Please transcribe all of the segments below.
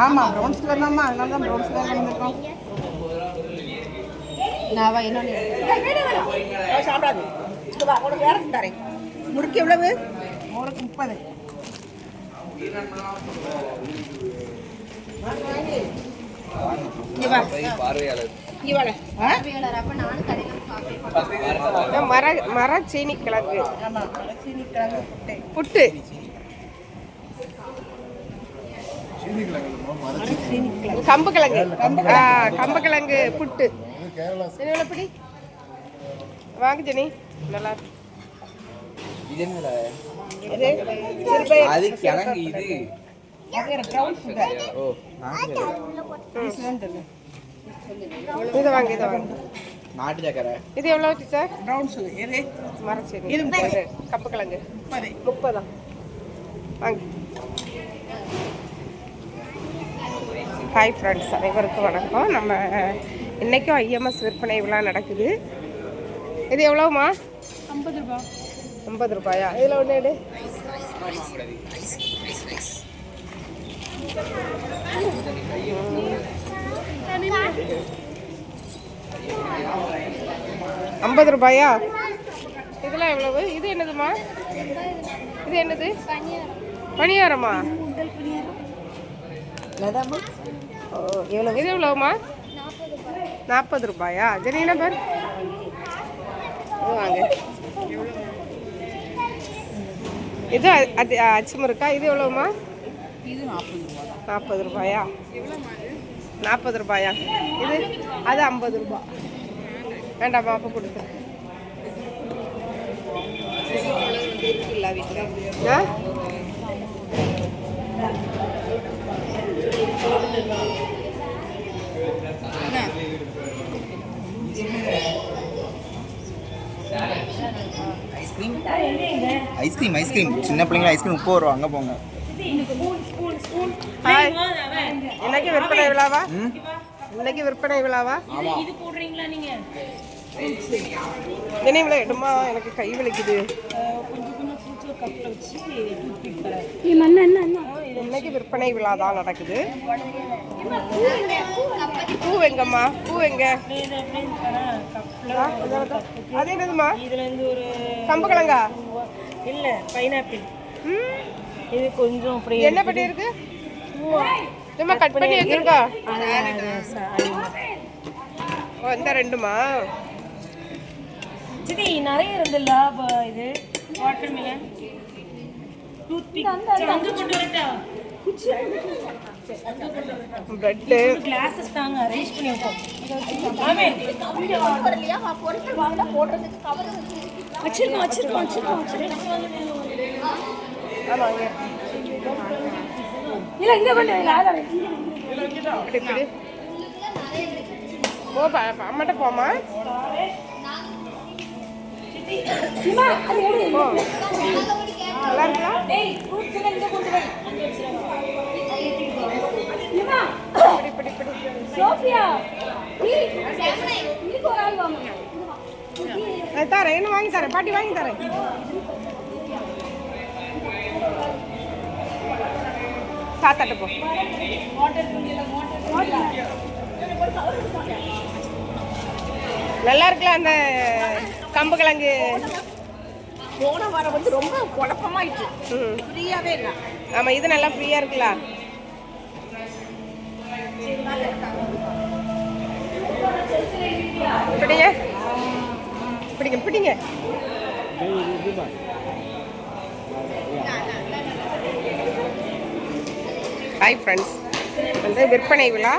ஆமாம் browns colour தான்மா அதனால தான் ப்ரௌன்ஸ் கலர் வந்திருக்கோம் நான் இன்னொன்று சாப்பிடாது. உனக்கு வேற தரேன். முறுக்கு எவ்வளவு? முறுக்கு முப்பது. மர மர சீனி கிழங்கு புட்டை புட்டு சீனி கிழங்கு கம்பு கிழங்கு. கம்பு கிழங்கு புட்டு. இது எவ்வளோ பிடி? வாங்க ஜெனி. நல்லா. இது அது கிழங்கு இது. இதை வாங்க இதை வாங்க. நாட்டு சக்கரை. இது எவ்வளோ சார்? Brown sugar. இது கம்பு கிழங்கு. முப்பதா? வாங்க. ஹாய் ஃப்ரெண்ட்ஸ் அனைவருக்கும் வணக்கம். நம்ம இன்றைக்கும் ஐஎம்எஸ் விற்பனை விழா நடக்குது. இது எவ்வளோமா ஐம்பது ரூபா. ஐம்பது ரூபாயா? இதில் ஒன்று எடு. ஐம்பது ரூபாயா? இதெல்லாம் எவ்வளவு? இது என்னதுமா? இது என்னது? பணியாரமா. ஓ எவ்வளோ இது எவ்வளோமா நாற்பது ரூபாயா? சரி என்ன பேர்? இது வாங்க. இது அது அச்சு முறுக்கா? இது எவ்வளோமா இது நாற்பது ரூபா. நாற்பது ரூபாயா? நாற்பது ரூபாயா? இது அது ஐம்பது ரூபா. வேண்டாமா அப்போ கொடுத்து ஆ? Ice cream ice cream. சின்ன பிள்ளைங்க ஐஸ்கிரீம் முப்பது ரூபா அங்கே போங்க. இன்னைக்கு விற்பனை விழாவா? இன்னைக்கு விற்பனை விழாவா? என்ன இவ்வளோ எடுமா? எனக்கு கை வலிக்குது. இன்னைக்கு விற்பனை விழா தான் நடக்குது. பூ எங்கம்மா? பூ எங்க. அது என்னதுமா கம்பு கிழங்கா? இல்ல பைனாப்பிள் ம், இது கொஞ்சம் அப்படி என்ன பண்ணி இருக்கு சும்மா கட் பண்ணி வச்சிருக்கா இந்த ரெண்டுமா? சிதி நிறைய இருந்துல்ல அப்ப இது. வாட்டர் மிலன் டூத் பிக் அங்க கொண்டு வரட்டா பிரெட்டு கிளாஸஸ் தாங்க அரேஞ்ச் பண்ணி வச்சிருக்கோம் வச்சிருக்கோம் வச்சிருக்கோம் இல்ல இங்க கொண்டு இப்படி பா அம்மாட்ட போமா நல்லா இருக்கா? தரேன் என்ன வாங்கி தரேன் பாட்டி வாங்கி தரேன் தாத்தாட்ட போ. நல்லா இருக்குல்ல அந்த கம்பு கிழங்கு? போன வாரம் வந்து ரொம்ப குழப்பமாயிடுச்சு. ம். ஃப்ரீயாவே இல்லை. ஆமாம் இது நல்லா ஃப்ரீயாக இருக்குல்ல? பிடிங்க. பிடிங்க பிடிங்க. ஹாய் ஃப்ரெண்ட்ஸ் வந்து விற்பனை விழா.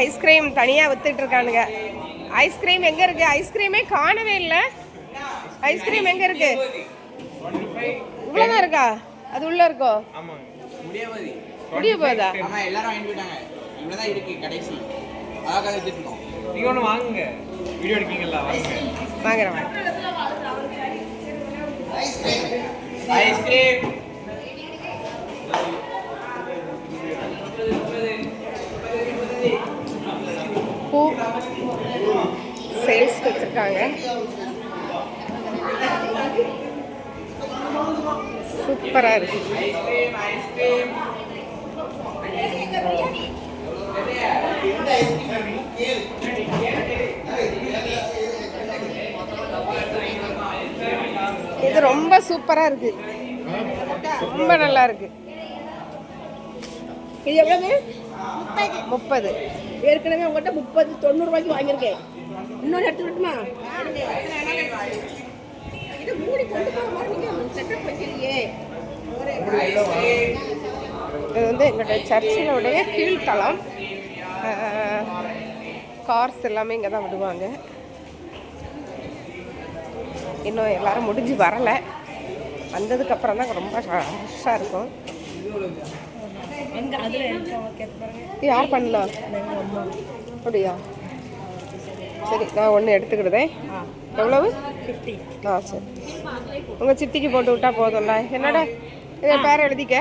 ஐஸ்கிரீம் தனியாக வித்துட்டு இருக்கானுங்க ஐஸ்கிரீம் எங்கே இருக்கு? ஐஸ்கிரீமே காணவே இல்லை. ஐஸ்கிரீம் எங்கே இருக்கு? இவ்வளோதான் இருக்கா? அது உள்ள இருக்கோ? முடிய போகுதா? ஆமா எல்லாரும் வாங்கிட்டு போயிட்டாங்க இவ்வளவுதான் இருக்கு கடைசி அதாக எடுத்துக்கணும் நீங்க ஒன்று வாங்குங்க வீடியோ எடுக்கீங்களா வாங்குங்க வாங்குறேன் வாங்க ஐஸ்கிரீம் பூ சேல்ஸ் வச்சுருக்காங்க சூப்பராக இருக்கு. இது ரொம்ப சூப்பராக இருக்கு. ரொம்ப நல்லா இருக்கு. இது எவ்வளவு? முப்பது. ஏற்கனவே உங்கள்கிட்ட முப்பது தொண்ணூறுபாய்க்கு வாங்கியிருக்கேன். இன்னொன்று எடுத்து விட்டுமா இது மூடி கொண்டு போக மாதிரி செட்டப் இது வந்து எங்களுடைய சர்ச்சினுடைய கீழ்த்தளம். கார்ஸ் எல்லாமே இங்கே தான் விடுவாங்க. இன்னும் எல்லாரும் முடிஞ்சு வரலை. வந்ததுக்கப்புறம் தான் ரொம்ப ரஷ்ஷாக இருக்கும். யார் பண்ணா அப்படியா? சரி நான் ஒன்று எடுத்துக்கிடுதேன். எவ்வளவு? ஆ சரி. உங்கள் சித்திக்கு போட்டு விட்டா போதும்ல. என்னடா? இதை பேர் எழுதிக்க.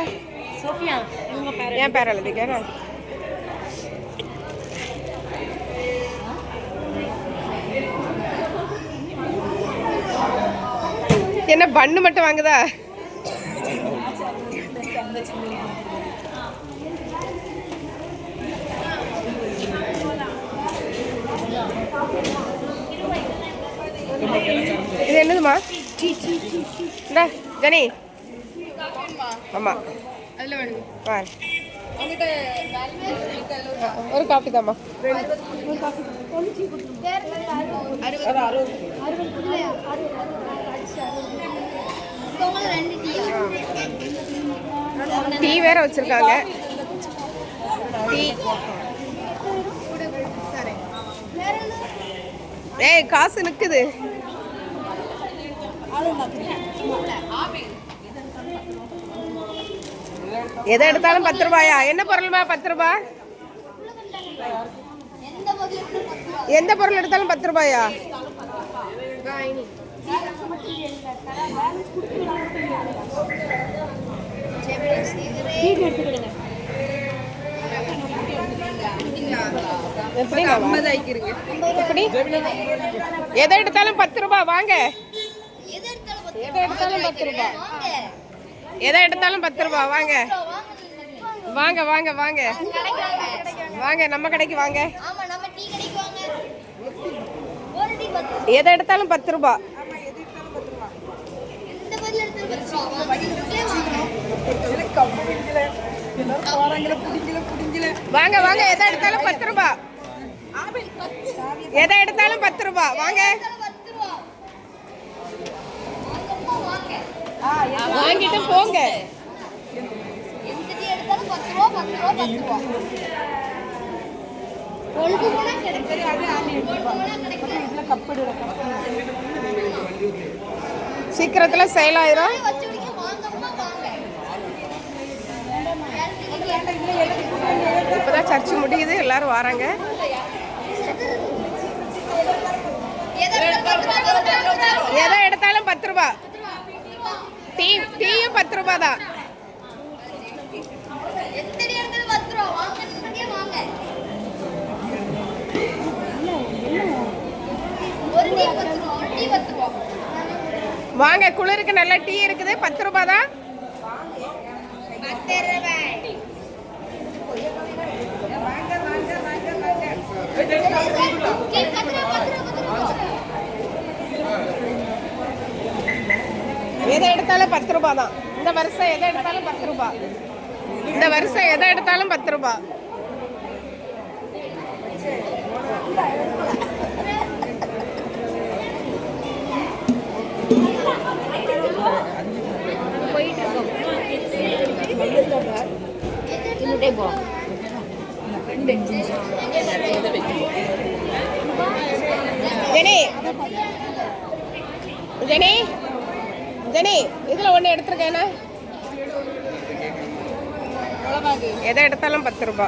இவங்க பேரு எழுதிக்க. என்ன? பண்ணு மட்டும் வாங்குதா? இது என்னதுமா? இந்தா ஜனி ஆமாம் வா ஒரு காஃபி தாம்மா. டீ வேற வச்சிருக்காங்க. டீ. ஏய் காசு நிக்குது. எதை எடுத்தாலும் பத்து ரூபாயா? என்ன பொருள்மா பத்து ரூபாய் எந்த எந்த பொருள் எடுத்தாலும் பத்து ரூபாயா? எப்படி எப்படி? எதை எடுத்தாலும் பத்து ரூபாய் வாங்க. எது எடுத்தாலும் பத்து வாங்க எதை எடுத்தாலும் பத்து ரூபாய் வாங்க. வாங்க வாங்க வாங்க. வாங்க நம்ம கடைக்கு வாங்க. ஆமா நம்ம டீ கடைக்கு வாங்க. ஒரு டீ பத்து எதை எடுத்தாலும் பத்து ரூபா. வாங்க வாங்க. வாங்க எதை எடுத்தாலும் பத்து ரூபாய் எதை எடுத்தாலும் பத்து ரூபா. வாங்க. வாங்கிட்டு போங்க. சீக்கிரத்துல சேல் ஆயிரும். இப்பதான் சர்ச் முடியுது எல்லாரும் வராங்க. எதை எடுத்தாலும் பத்து ரூபா. டீ டீயும் பத்து ரூபா தான். வாங்க குளிருக்கு நல்ல டீ இருக்குது. பத்து ரூபா தான். எதை எடுத்தாலும் பத்து ரூபாய் தான். இந்த வருஷம் எதை எடுத்தாலும் பத்து ரூபாய். இந்த வருஷம் எதை எடுத்தாலும் பத்து ரூபாய். ஜெனி. ஜெனி. ஜெனி இதில் ஒன்று எடுத்திருக்கேனா எதை எடுத்தாலும் பத்து ரூபா.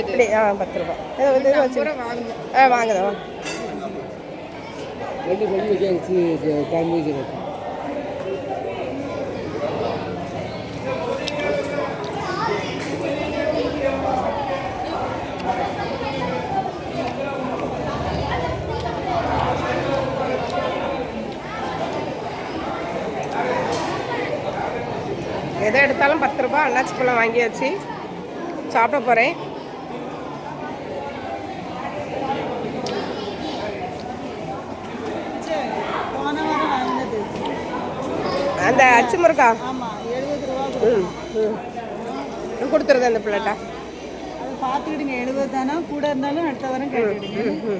இப்படி ஆ பத்து ரூபா. இதை வந்து இதை வச்சு. ஆ வாங்குதா வாங்க ரெண்டு பண்ணி வைக்க காமி வச்சுருக்கேன் எதை எடுத்தாலும் பத்து ரூபா அண்ணாச்சி பழம் வாங்கியாச்சு. சாப்பிட போகிறேன் அந்த அச்சு முருக்கா ம் ம். கொடுத்துருது அந்த பிள்ளைட்டா அதை பார்த்துக்கிடுங்க எழுபது தானே கூட இருந்தாலும் அடுத்த வாரம் கேட்டுக்கிடுங்க.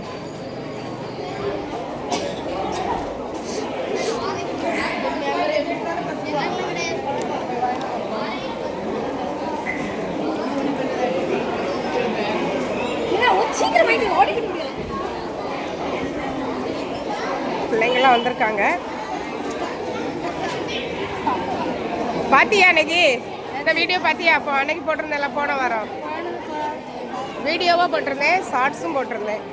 ம் ம் பிள்ளைங்களாம் வந்திருக்காங்க. பாத்தியா அன்னைக்கு? இந்த வீடியோ பாத்தியா? அப்போ அன்னைக்கு போட்டிருந்தேன்ல போன வாரம். வீடியோவாக போட்டிருந்தேன் ஷார்ட்ஸும் போட்டிருந்தேன்.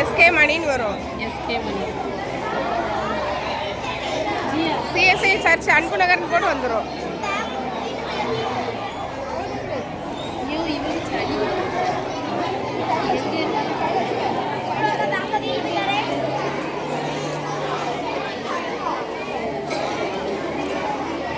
எஸ்கே மணின்னு வரும் எஸ்கே பண்ணி சிஎஸ்ஐ சர்ச் அன்பு நகர்னு போட்டு வந்துடும்